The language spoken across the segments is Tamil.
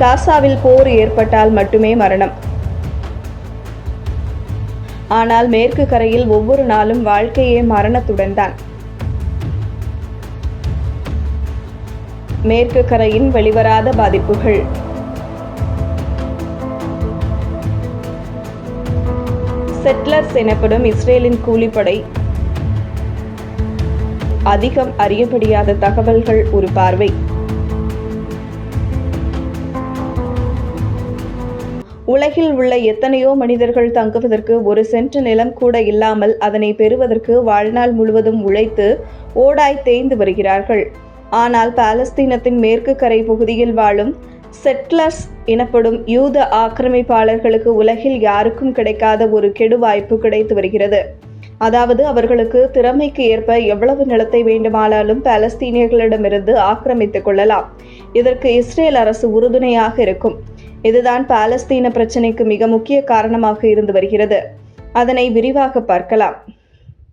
காசாவில் போர் ஏற்பட்டால் மட்டுமே மரணம். ஆனால் மேற்கு கரையில் ஒவ்வொரு நாளும் வாழ்க்கையே மரணத்துடன் தான். மேற்கு கரையின் வெளிவராத பாதிப்புகள். செட்லர்ஸ் எனப்படும் இஸ்ரேலின் கூலிப்படை அதிகம் அறியப்படியாத தகவல்கள் ஒரு பார்வை. உலகில் உள்ள எத்தனையோ மனிதர்கள் தங்குவதற்கு ஒரு சென்ட் நிலம் கூட இல்லாமல் அதனை பெறுவதற்கு வாழ்நாள் முழுவதும் உழைத்து ஓடாய் தேய்ந்து வருகிறார்கள். ஆனால் பாலஸ்தீனத்தின் மேற்கு கரை பகுதியில் வாழும் செட்லர்ஸ் எனப்படும் யூத ஆக்கிரமிப்பாளர்களுக்கு உலகில் யாருக்கும் கிடைக்காத ஒரு கெடு வாய்ப்பு கிடைத்து வருகிறது. அதாவது அவர்களுக்கு திறமைக்கு ஏற்ப எவ்வளவு நிலத்தை வேண்டுமானாலும் பாலஸ்தீனியர்களிடமிருந்து ஆக்கிரமித்துக் கொள்ளலாம். இதற்கு இஸ்ரேல் அரசு உறுதுணையாக இருக்கும். இதுதான் பாலஸ்தீன பிரச்சினைக்கு மிக முக்கிய காரணமாக இருந்து வருகிறது. அதனை விரிவாக பார்க்கலாம்.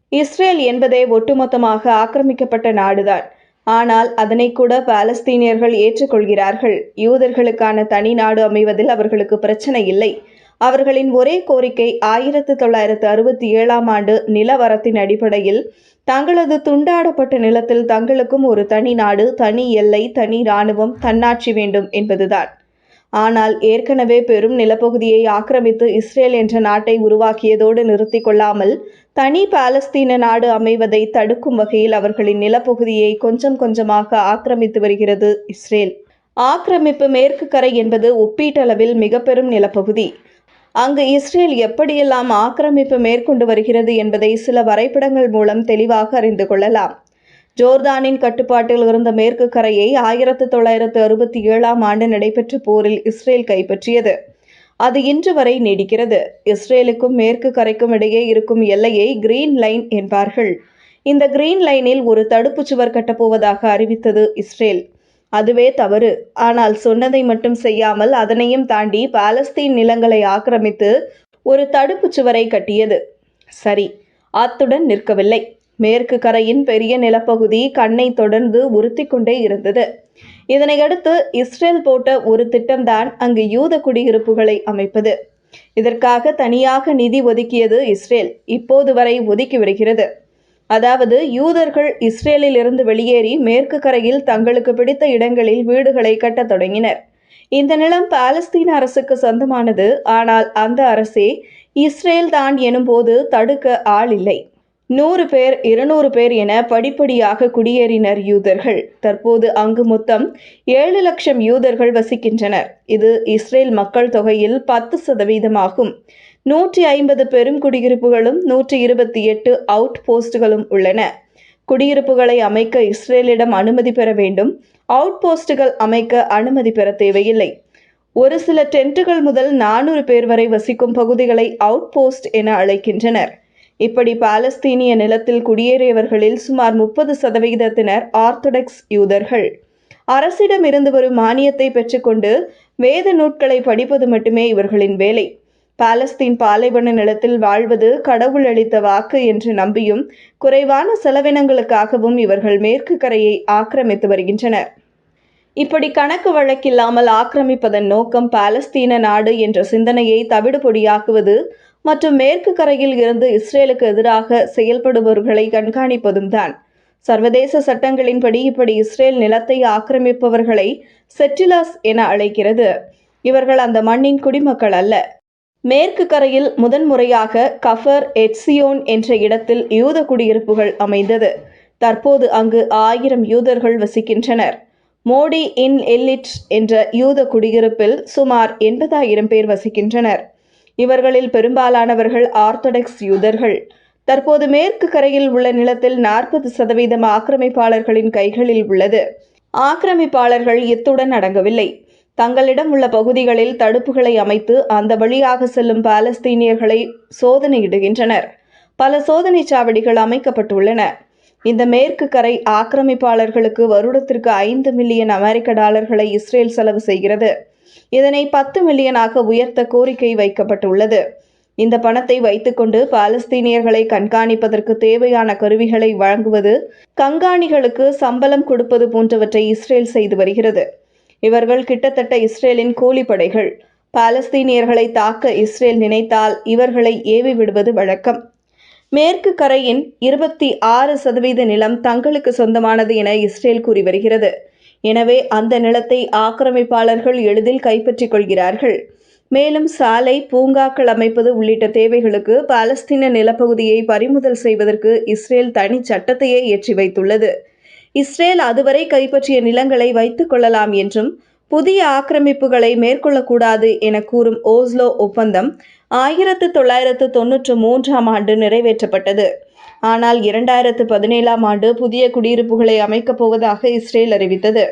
இஸ்ரேல் என்பதே ஒட்டுமொத்தமாக ஆக்கிரமிக்கப்பட்ட நாடுதான். ஆனால் அதனை கூட பாலஸ்தீனியர்கள் ஏற்றுக்கொள்கிறார்கள். யூதர்களுக்கான தனி நாடு அமைவதில் அவர்களுக்கு பிரச்சனை இல்லை. அவர்களின் ஒரே கோரிக்கை ஆயிரத்து தொள்ளாயிரத்து அறுபத்தி ஏழாம் ஆண்டு நிலவரத்தின் அடிப்படையில் தங்களது துண்டாடப்பட்ட நிலத்தில் தங்களுக்கும் ஒரு தனி நாடு தனி எல்லை தனி இராணுவம் தன்னாட்சி வேண்டும் என்பதுதான். ஆனால் ஏற்கனவே பெரும் நிலப்பகுதியை ஆக்கிரமித்து இஸ்ரேல் என்ற நாட்டை உருவாக்கியதோடு நிறுத்தி கொள்ளாமல் தனி பாலஸ்தீன நாடு அமைவதை தடுக்கும் வகையில் அவர்களின் நிலப்பகுதியை கொஞ்சம் கொஞ்சமாக ஆக்கிரமித்து வருகிறது இஸ்ரேல். ஆக்கிரமிப்பு மேற்கு கரை என்பது ஒப்பீட்டளவில் மிக பெரும் நிலப்பகுதி. அங்கு இஸ்ரேல் எப்படியெல்லாம் ஆக்கிரமிப்பு மேற்கொண்டு வருகிறது என்பதை சில வரைபடங்கள் மூலம் தெளிவாக அறிந்து கொள்ளலாம். ஜோர்தானின் கட்டுப்பாட்டில் இருந்த மேற்கு கரையை ஆயிரத்து தொள்ளாயிரத்து அறுபத்தி ஏழாம் ஆண்டு நடைபெற்ற போரில் இஸ்ரேல் கைப்பற்றியது. அது இன்று வரை நீடிக்கிறது. இஸ்ரேலுக்கும் மேற்கு கரைக்கும் இடையே இருக்கும் எல்லையை கிரீன் லைன் என்பார்கள். இந்த கிரீன் லைனில் ஒரு தடுப்புச் சுவர் கட்டப்போவதாக அறிவித்தது இஸ்ரேல். அதுவே தவறு. ஆனால் சொன்னதை மட்டும் செய்யாமல் அதனையும் தாண்டி பாலஸ்தீன் நிலங்களை ஆக்கிரமித்து ஒரு தடுப்புச் சுவரை கட்டியது. சரி அத்துடன் நிற்கவில்லை. மேற்கு கரையின் பெரிய நிலப்பகுதி கண்ணை தொடர்ந்து உறுத்தி கொண்டே இருந்தது. இதனையடுத்து இஸ்ரேல் போட்ட ஒரு திட்டம்தான் அங்கு யூத குடியிருப்புகளை அமைப்பது. இதற்காக தனியாக நிதி ஒதுக்கியது இஸ்ரேல். இப்போது வரை ஒதுக்கி வருகிறது. அதாவது யூதர்கள் இஸ்ரேலில் இருந்து வெளியேறி மேற்கு கரையில் தங்களுக்கு பிடித்த இடங்களில் வீடுகளை கட்டத் தொடங்கினர். இந்த நிலம் பாலஸ்தீன அரசுக்கு சொந்தமானது. ஆனால் அந்த அரசே இஸ்ரேல் தான் எனும்போது தடுக்க ஆள் இல்லை. நூறு பேர் இருநூறு பேர் என படிப்படியாக குடியேறினர் யூதர்கள். தற்போது அங்கு மொத்தம் ஏழு லட்சம் யூதர்கள் வசிக்கின்றனர். இது இஸ்ரேல் மக்கள் தொகையில் பத்து சதவீதமாகும். நூற்றி ஐம்பது பெரும் குடியிருப்புகளும் நூற்றி இருபத்தி எட்டு அவுட் போஸ்டுகளும் உள்ளன. குடியிருப்புகளை அமைக்க இஸ்ரேலிடம் அனுமதி பெற வேண்டும். அவுட் போஸ்டுகள் அமைக்க அனுமதி பெற தேவையில்லை. ஒரு சில டென்ட்டுகள் முதல் நானூறு பேர் வரை வசிக்கும் பகுதிகளை அவுட் போஸ்ட் என அழைக்கின்றனர். இப்படி பாலஸ்தீனிய நிலத்தில் குடியேறியவர்களில் சுமார் முப்பது சதவிகிதத்தினர் ஆர்த்தடாக்ஸ் யூதர்கள். அரசிடம் இருந்து வரும் மானியத்தை பெற்றுக்கொண்டு வேத நூட்களை படிப்பது மட்டுமே இவர்களின் வேலை. பாலஸ்தீன் பாலைவன நிலத்தில் வாழ்வது கடவுள் அளித்த வாக்கு என்று நம்பியும் குறைவான செலவினங்களுக்காகவும் இவர்கள் மேற்கு கரையை ஆக்கிரமித்து வருகின்றனர். இப்படி கணக்கு வழக்கில்லாமல் ஆக்கிரமிப்பதன் நோக்கம் பாலஸ்தீன நாடு என்ற சிந்தனையை தவிடுபொடியாக்குவது மற்றும் மேற்கு கரையில் இருந்து இஸ்ரேலுக்கு எதிராக செயல்படுபவர்களை கண்காணிப்பதும் தான். சர்வதேச சட்டங்களின்படி இப்படி இஸ்ரேல் நிலத்தை ஆக்கிரமிப்பவர்களை செட்டிலர்ஸ் என அழைக்கிறது. இவர்கள் அந்த மண்ணின் குடிமக்கள் அல்ல. மேற்கு கரையில் முதன்முறையாக கஃபர் எட்சியோன் என்ற இடத்தில் யூத குடியிருப்புகள் அமைந்தது. தற்போது அங்கு ஆயிரம் யூதர்கள் வசிக்கின்றனர். மோடி இன் எல்லிட் என்ற யூத குடியிருப்பில் சுமார் எண்பதாயிரம் பேர் வசிக்கின்றனர். இவர்களில் பெரும்பாலானவர்கள் ஆர்த்தடாக்ஸ் யூதர்கள். தற்போது மேற்கு கரையில் உள்ள நிலத்தில் நாற்பது சதவீதம் ஆக்கிரமிப்பாளர்களின் கைகளில் உள்ளது. ஆக்கிரமிப்பாளர்கள் இத்துடன் அடங்கவில்லை. தங்களிடம் உள்ள பகுதிகளில் தடுப்புகளை அமைத்து அந்த வழியாக செல்லும் பாலஸ்தீனியர்களை சோதனையிடுகின்றனர். பல சோதனை சாவடிகள் அமைக்கப்பட்டுள்ளன. இந்த மேற்கு கரை ஆக்கிரமிப்பாளர்களுக்கு வருடத்திற்கு ஐந்து மில்லியன் அமெரிக்க டாலர்களை இஸ்ரேல் செலவு செய்கிறது. இதனை பத்து மில்லியனாக உயர்த்த கோரிக்கை வைக்கப்பட்டுள்ளது. இந்த பணத்தை வைத்துக்கொண்டு பாலஸ்தீனியர்களை கண்காணிப்பதற்கு தேவையான கருவிகளை வழங்குவது கண்காணிகளுக்கு சம்பளம் கொடுப்பது போன்றவற்றை இஸ்ரேல் செய்து வருகிறது. இவர்கள் கிட்டத்தட்ட இஸ்ரேலின் கூலிப்படைகள். பாலஸ்தீனியர்களை தாக்க இஸ்ரேல் நினைத்தால் இவர்களை ஏவி விடுவது வழக்கம். மேற்கு கரையின் இருபத்தி ஆறு சதவீத நிலம் தங்களுக்கு சொந்தமானது என இஸ்ரேல் கூறி வருகிறது. எனவே அந்த நிலத்தை ஆக்கிரமிப்பாளர்கள் எளிதில் கைப்பற்றிக் கொள்கிறார்கள். மேலும் சாலை பூங்காக்கள் அமைப்பது உள்ளிட்ட தேவைகளுக்கு பாலஸ்தீன நிலப்பகுதியை பறிமுதல் செய்வதற்கு இஸ்ரேல் தனி சட்டத்தையே ஏற்றி வைத்துள்ளது. இஸ்ரேல் அதுவரை கைப்பற்றிய நிலங்களை வைத்துக் கொள்ளலாம் என்றும் புதிய ஆக்கிரமிப்புகளை மேற்கொள்ளக்கூடாது என கூறும் ஓஸ்லோ ஒப்பந்தம் ஆயிரத்து தொள்ளாயிரத்து தொன்னூற்று மூன்றாம் ஆண்டு நிறைவேற்றப்பட்டது. ஆனால் இரண்டாயிரத்து பதினேழாம் ஆண்டு புதிய குடியிருப்புகளை அமைக்கப் போவதாக இஸ்ரேல் அறிவித்தது.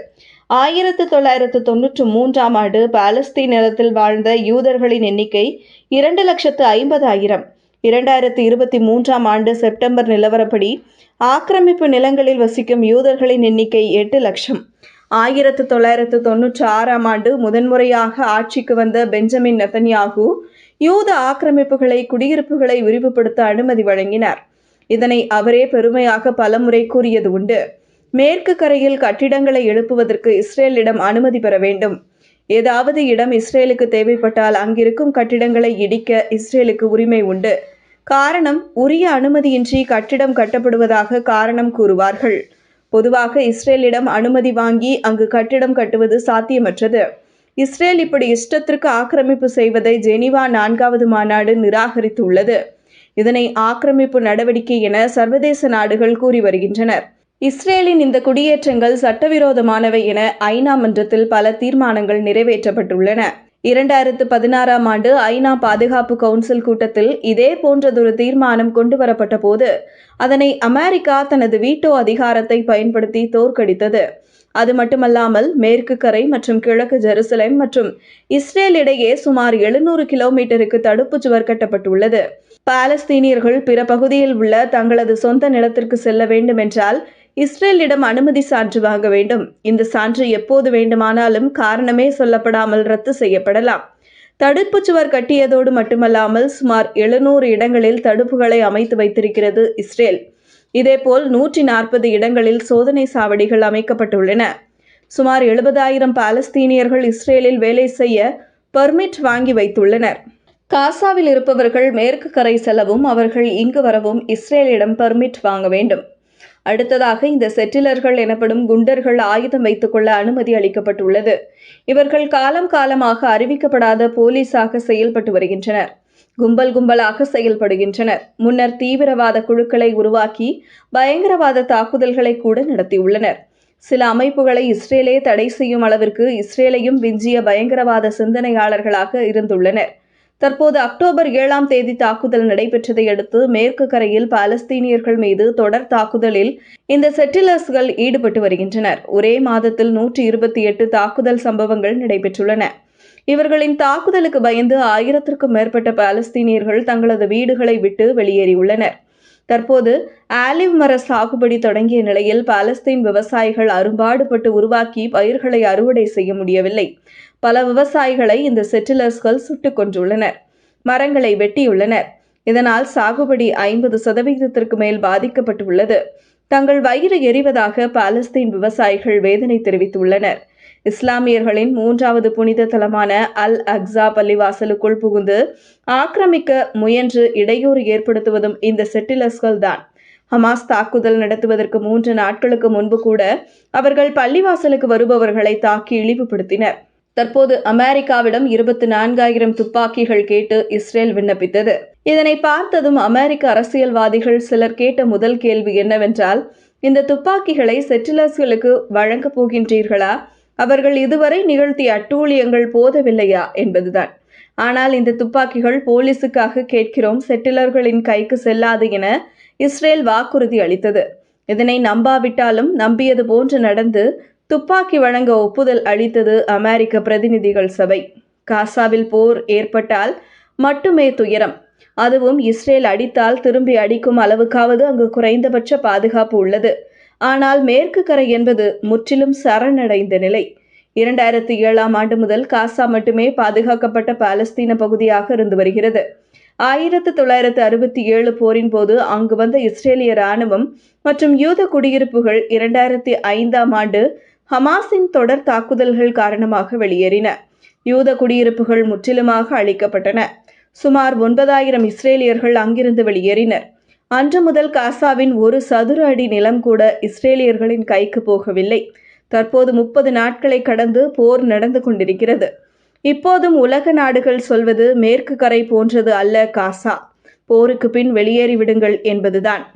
ஆயிரத்து தொள்ளாயிரத்து தொன்னூற்று மூன்றாம் ஆண்டு பாலஸ்தீன் நிலத்தில் வாழ்ந்த யூதர்களின் எண்ணிக்கை இரண்டு லட்சத்து ஐம்பதாயிரம். இரண்டாயிரத்து இருபத்தி மூன்றாம் ஆண்டு செப்டம்பர் நிலவரப்படி ஆக்கிரமிப்பு நிலங்களில் வசிக்கும் யூதர்களின் எண்ணிக்கை எட்டு லட்சம். ஆயிரத்து தொள்ளாயிரத்து தொன்னூற்றி ஆறாம் ஆண்டு முதன்முறையாக ஆட்சிக்கு வந்த பெஞ்சமின் நெத்தன்யாகு யூத ஆக்கிரமிப்புகளை குடியிருப்புகளை விரிவுபடுத்த அனுமதி வழங்கினார். இதனை அவரே பெருமையாக பலமுறை கூறியது உண்டு. மேற்கு கரையில் கட்டிடங்களை எழுப்புவதற்கு இஸ்ரேலிடம் அனுமதி பெற வேண்டும். ஏதாவது இடம் இஸ்ரேலுக்கு தேவைப்பட்டால் அங்கிருக்கும் கட்டிடங்களை இடிக்க இஸ்ரேலுக்கு உரிமை உண்டு. காரணம் உரிய அனுமதியின்றி கட்டிடம் கட்டப்படுவதாக காரணம் கூறுவார்கள். பொதுவாக இஸ்ரேலிடம் அனுமதி வாங்கி அங்கு கட்டிடம் கட்டுவது சாத்தியமற்றது. இஸ்ரேல் இப்படி இஷ்டத்திற்கு ஆக்கிரமிப்பு செய்வதை ஜெனீவா நான்காவது மாநாடு நிராகரித்துள்ளது. இதனை ஆக்கிரமிப்பு நடவடிக்கை என சர்வதேச நாடுகள் கூறி வருகின்றனர். இஸ்ரேலின் இந்த குடியேற்றங்கள் சட்டவிரோதமானவை என ஐநா மன்றத்தில் பல தீர்மானங்கள் நிறைவேற்றப்பட்டுள்ளன. இரண்டாயிரத்து பதினாறாம் ஆண்டு ஐநா பாதுகாப்பு கவுன்சில் கூட்டத்தில் இதே போன்றதொரு தீர்மானம் கொண்டு வரப்பட்ட போது அதனை அமெரிக்கா தனது வீட்டோ அதிகாரத்தை பயன்படுத்தி தோற்கடித்தது. அது மட்டுமல்லாமல் மேற்கு கரை மற்றும் கிழக்கு ஜெருசலேம் மற்றும் இஸ்ரேல் இடையே சுமார் எழுநூறு கிலோமீட்டருக்கு தடுப்பு சுவர் கட்டப்பட்டுள்ளது. பாலஸ்தீனியர்கள் பிற பகுதியில் உள்ள தங்களது சொந்த நிலத்திற்கு செல்ல வேண்டும் என்றால் இஸ்ரேலிடம் அனுமதி சான்று வாங்க வேண்டும். இந்த சான்று எப்போது வேண்டுமானாலும் காரணமே சொல்லப்படாமல் ரத்து செய்யப்படலாம். தடுப்பு சுவர் கட்டியதோடு மட்டுமல்லாமல் சுமார் எழுநூறு இடங்களில் தடுப்புகளை அமைத்து வைத்திருக்கிறது இஸ்ரேல். இதேபோல் நூற்றி நாற்பது இடங்களில் சோதனை சாவடிகள் அமைக்கப்பட்டுள்ளன. சுமார் எழுபதாயிரம் பாலஸ்தீனியர்கள் இஸ்ரேலில் வேலை செய்ய பெர்மிட் வாங்கி வைத்துள்ளனர். காசாவில் இருப்பவர்கள் மேற்கு கரை செல்லவும் அவர்கள் இங்கு வரவும் இஸ்ரேலிடம் பெர்மிட் வாங்க வேண்டும். அடுத்ததாக இந்த செட்டிலர்கள் எனப்படும் குண்டர்கள் ஆயுதம் வைத்துக்கொள்ள அனுமதி அளிக்கப்பட்டுள்ளது. இவர்கள் காலம் காலமாக அறிவிக்கப்படாத போலீஸாக செயல்பட்டு வருகின்றனர். கும்பல் கும்பலாக செயல்படுகின்றனர். முன்னர் தீவிரவாத குழுக்களை உருவாக்கி பயங்கரவாத தாக்குதல்களை கூட நடத்தியுள்ளனர். சில அமைப்புகளை இஸ்ரேலே தடை செய்யும் அளவிற்கு இஸ்ரேலையும் விஞ்சிய பயங்கரவாத சிந்தனையாளர்களாக இருந்துள்ளனர். தற்போது அக்டோபர் ஏழாம் தேதி தாக்குதல் நடைபெற்றதை அடுத்து மேற்கு கரையில் பாலஸ்தீனியர்கள் மீது தொடர் தாக்குதலில் இந்த செட்டிலர்ஸ்கள் ஈடுபட்டு வருகின்றனர். ஒரே மாதத்தில் நூற்றி இருபத்தி எட்டு தாக்குதல் சம்பவங்கள் நடைபெற்றுள்ளன. இவர்களின் தாக்குதலுக்கு பயந்து ஆயிரத்திற்கும் மேற்பட்ட பாலஸ்தீனியர்கள் தங்களது வீடுகளை விட்டு வெளியேறியுள்ளனர். தற்போது ஆலிவ் மர சாகுபடி தொடங்கிய நிலையில் பாலஸ்தீன் விவசாயிகள் அரும்பாடுபட்டு உருவாக்கி பயிர்களை அறுவடை செய்ய முடியவில்லை. பல விவசாயிகளை இந்த செட்டிலர்ஸ்கள் சுட்டுக் கொன்றுள்ளனர். மரங்களை வெட்டியுள்ளனர். இதனால் சாகுபடி ஐம்பது சதவீதத்திற்கு மேல் பாதிக்கப்பட்டுள்ளது. தங்கள் வயிறு எரிவதாக பாலஸ்தீன் விவசாயிகள் வேதனை தெரிவித்துள்ளனர். இஸ்லாமியர்களின் மூன்றாவது புனித தலமான அல் அக்ஸா பள்ளிவாசலுக்குள் புகுந்து ஆக்கிரமிக்க முயன்று இடையூறு ஏற்படுத்துவதும் இந்த செட்டிலர்ஸ்கள் தான். ஹமாஸ் தாக்குதல் நடத்துவதற்கு மூன்று நாட்களுக்கு முன்பு கூட அவர்கள் பள்ளிவாசலுக்கு வருபவர்களை தாக்கி இழிவுபடுத்தினர். தற்போது அமெரிக்காவிடம் இருபத்தி நான்காயிரம் துப்பாக்கிகள் கேட்டு இஸ்ரேல் விண்ணப்பித்தது. இதனை பார்த்ததும் அமெரிக்க அரசியல்வாதிகள் சிலர் கேட்ட முதல் கேள்வி என்னவென்றால் இந்த துப்பாக்கிகளை செட்டிலர்ஸ்களுக்கு வழங்கப் போகின்றீர்களா? அவர்கள் இதுவரை நிகழ்த்திய அட்டூழியங்கள் போதவில்லையா என்பதுதான். ஆனால் இந்த துப்பாக்கிகள் போலீசுக்காக கேட்கிறோம் செட்டிலர்களின் கைக்கு செல்லாது என இஸ்ரேல் வாக்குறுதி அளித்தது. இதனை நம்பாவிட்டாலும் நம்பியது போன்று நடந்து துப்பாக்கி வழங்க ஒப்புதல் அளித்தது அமெரிக்க பிரதிநிதிகள் சபை. காசாவில் போர் ஏற்பட்டால் மட்டுமே துயரம். அதுவும் இஸ்ரேல் அடித்தால் திரும்பி அடிக்கும் அளவுக்காவது அங்கு குறைந்தபட்ச பாதுகாப்பு உள்ளது. ஆனால் மேற்கு கரை என்பது முற்றிலும் சரணடைந்த நிலை. இரண்டாயிரத்தி ஏழாம் ஆண்டு முதல் காசா மட்டுமே பாதுகாக்கப்பட்ட பாலஸ்தீன பகுதியாக இருந்து வருகிறது. ஆயிரத்து தொள்ளாயிரத்து அறுபத்தி ஏழு போரின் போது அங்கு வந்த இஸ்ரேலிய ராணுவம் மற்றும் யூத குடியிருப்புகள் இரண்டாயிரத்தி ஐந்தாம் ஆண்டு ஹமாஸின் தொடர் தாக்குதல்கள் காரணமாக வெளியேறின. யூத குடியிருப்புகள் முற்றிலுமாக அழிக்கப்பட்டன. சுமார் ஒன்பதாயிரம் இஸ்ரேலியர்கள் அங்கிருந்து வெளியேறினர். அன்று முதல் காசாவின் ஒரு சதுர அடி நிலம் கூட இஸ்ரேலியர்களின் கைக்கு போகவில்லை. தற்போது முப்பது நாட்களை கடந்து போர் நடந்து கொண்டிருக்கிறது. இப்போதும் உலக நாடுகள் சொல்வது மேற்கு கரை போன்றது அல்ல காசா. போருக்கு பின் வெளியேறிவிடுங்கள் என்பதுதான்.